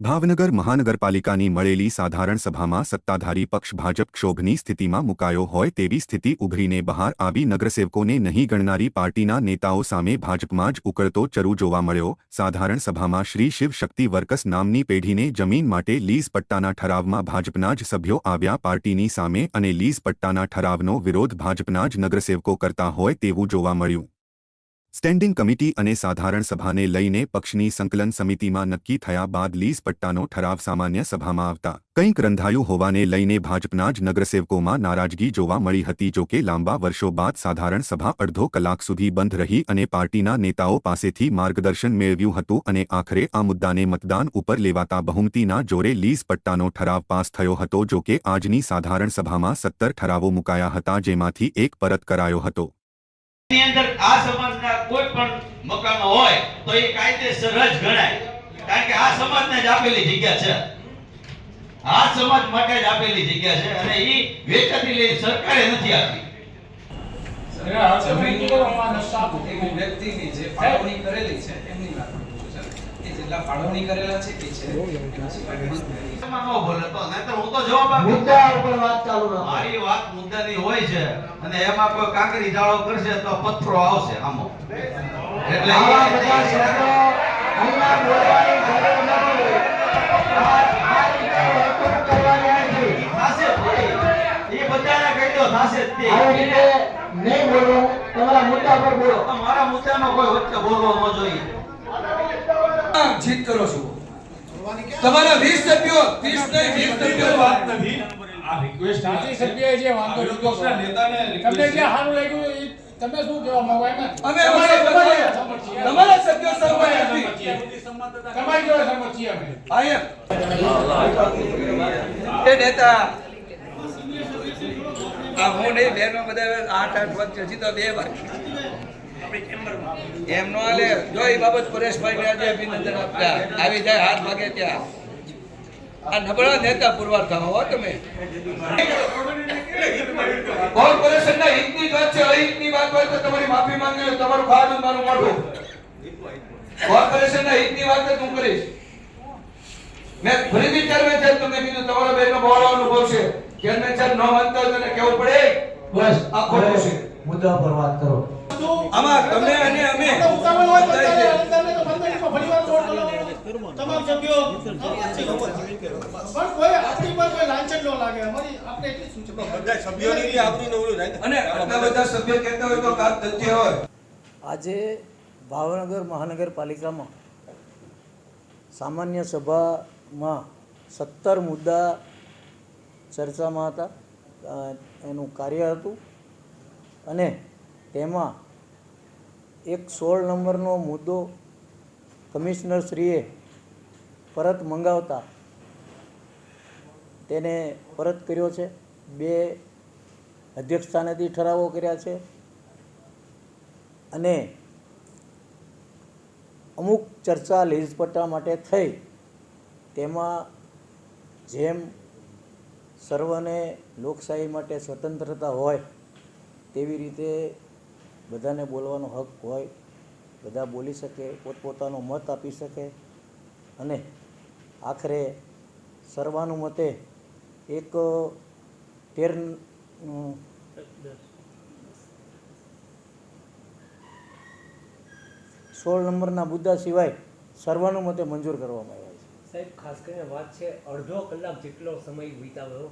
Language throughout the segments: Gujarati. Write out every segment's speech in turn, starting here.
ભાવનગર મહાનગરપાલિકાની મળેલી સાધારણ સભામાં સત્તાધારી પક્ષ ભાજપ ક્ષોભની સ્થિતિમાં મુકાયો હોય તેવી સ્થિતિ ઉભરીને બહાર આવી નગરસેવકોને નહીં ગણનારી પાર્ટીના નેતાઓ સામે ભાજપમાં જ ઉકળતો ચરુ જોવા મળ્યો. સાધારણ સભામાં શ્રી શિવ શક્તિ વર્કસ નામની પેઢીને જમીન માટે લીઝ પટ્ટાના ઠરાવમાં ભાજપના જ સભ્યો આવ્યા પાર્ટીની સામે અને લીઝ પટ્ટાના ઠરાવનો વિરોધ ભાજપના જ નગરસેવકો કરતા હોય તેવું જોવા મળ્યું. સ્ટેન્ડિંગ કમિટી અને સાધારણ સભાને લઈને પક્ષની સંકલન સમિતિમાં નક્કી થયા બાદ લીઝ પટ્ટાનો ઠરાવ સામાન્ય સભામાં આવતા કંઈક રંધાયું હોવાને લઈને ભાજપના જ નગરસેવકોમાં નારાજગી જોવા મળી હતી જો કે લાંબા વર્ષો બાદ સાધારણ સભા અડધો કલાક સુધી બંધ રહી અને પાર્ટીના નેતાઓ પાસેથી માર્ગદર્શન મેળવ્યું હતું અને આખરે આ મુદ્દાને મતદાન ઉપર લેવાતા બહુમતીના જોરે લીઝ પટ્ટાનો ઠરાવ પાસ થયો હતો જો કે આજની સાધારણ સભામાં સત્તર ઠરાવો મુકાયા હતા જેમાંથી એક પરત કરાયો હતો. ની અંદર આ સમાજના કોઈ પણ મકાનો હોય તો એ કાયદેસર જ ગણાય. કારણ કે આ સમાજને જ આપેલી જગ્યા છે. આ સમાજ માટે જ આપેલી જગ્યા છે અને એ વેચાતી લઈ સરકારે નથી આપી. જમીન વ્યક્તિની જે ફાળવણી કરેલી છે એમની વાત જેટલા ફાળવણી કરેલા છે એ છે? એમાં ન બોલે તો નહીંતર હું તો જવાબ મુદ્દા ઉપર વાત ચાલુ રાખો. મારી વાત મુદ્દાની હોય છે અને એમાં કોઈ કાંકરી જાળો કરશે તો પથ્થરો આવશે આમો. એટલે આવા બધા શબ્દો અહીંયા બોલવાની જરૂર નથી આ આ રીતે વર્તણૂક કરવાની નથી થાશે જ તે. એ બધાને કહી દો થાશે તે. નહીં બોલવું. તમારા મુદ્દા પર બોલો. તો મારા કોઈ વચ્ચે બોલવો ન જોઈએ. જીત કરો છો. તમારા 20 સભ્યો 30 નહીં 20 સભ્યો. વાત નથી. આ રિક્વેસ્ટ સાચી સભ્યએ જે વાંધો લીધો નેતાને તમને જે સારું લાગ્યું એ તમે શું કહેવા માંગો એમાં? અમે તમારા સભ્યો સહમત નથી. તમારી જોડે સંમત છીએ અમે. આયા એ નેતા. આ હું નહીં બેનો બધા આઠ આઠ વચ્ચે હજી તો બે બાકી એમ નો હાલે જો એ બાબત પરેશભાઈ ને આજે અભિનંદન આપતા. આવી જાય હાથ ભાગે ત્યાં. આ નબળા નેતા પુરવાર થવા હો તમે. કોર્પોરેશનના હિતની વાત છે અહિતની વાત હોય તો તમારી માફી માંગી લો તમારું ખાવાનું મારું મોઢું. કોર્પોરેશનના હિતની વાત જ હું કરીશ. મેં ફરીથી ચેરમેન સાહેબ તમને કીધું તમારો નો બહોળો અનુભવ છે. ચેરમેન સાહેબ ન માનતા હોય તો એને પડે. બસ આ ખોટું છે. મુદ્દા પર વાત કરો. આમાં તમે અને અમે આપણે ઉતાવળ હોય તો બધાય છે. અત્યારે અંદરને તો પંદરમીમાં ફરીવાર તમામ સભ્યો પણ કોઈ આપણી પર કોઈ લાંછન ન લાગે. અમારી આપણે એટલી સૂચના અને આટલા બધા સભ્યો કહેતા હોય તો કામ તથ્ય હોય. આજે ભાવનગર મહાનગરપાલિકામાં સામાન્ય સભામાં સત્તર મુદ્દા ચર્ચામાં હતા. એનું કાર્ય હતું. અને તેમાં એક સોળ નંબરનો મુદ્દો કમિશનરશ્રીએ પરત મંગાવતા. તેને પરત કર્યો છે. બે અધ્યક્ષ ઠરાવો કર્યા છે. અને અમુક ચર્ચા લીઝપટ્ટા માટે થઈ. તેમાં જેમ સર્વને લોકશાહી માટે સ્વતંત્રતા હોય તેવી રીતે બધાને બોલવાનો હક હોય, બધા બોલી શકે, પોતપોતાનો મત આપી શકે અને આખરે સર્વાનુમતે એક તેર સોળ નંબરના મુદ્દા સિવાય સર્વાનુમતે મંજૂર કરવામાં આવ્યા છે. સાહેબ, ખાસ કરીને વાત છે, અડધો કલાક જેટલો સમય વિતાવ્યો.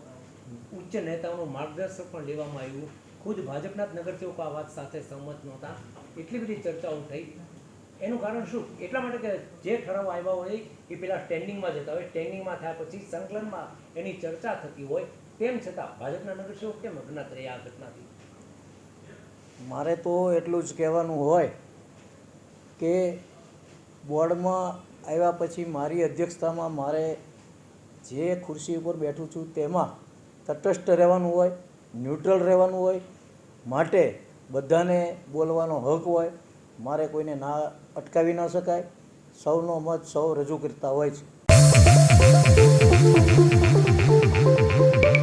ઉચ્ચ નેતાઓનું માર્ગદર્શન પણ લેવામાં આવ્યું. ખુદ ભાજપના જ નગરસેવકો આ વાત સાથે સહમત નહોતા. એટલી બધી ચર્ચાઓ થઈ. એનું કારણ શું? એટલા માટે કે જે ઠરાવ આવ્યા હોય એ પેલા સ્ટેન્ડિંગમાં જતા હોય સ્ટેન્ડિંગમાં થયા પછી સંકલનમાં એની ચર્ચા થતી હોય. તેમ છતાં ભાજપના નગરસેવક કેમ અજ્ઞાત રહ્યા આ ઘટનાથી? મારે તો એટલું જ કહેવાનું હોય કે બોર્ડમાં આવ્યા પછી મારી અધ્યક્ષતામાં મારે જે ખુરશી ઉપર બેઠું છું તેમાં તટસ્થ રહેવાનું હોય, ન્યુટ્રલ રહેવાનું હોય માટે બધાને બોલવાનો હક હોય, મારે કોઈને ના અટકાવી ન શકાય. સૌનો મત સૌ રજૂ કરતા હોય છે.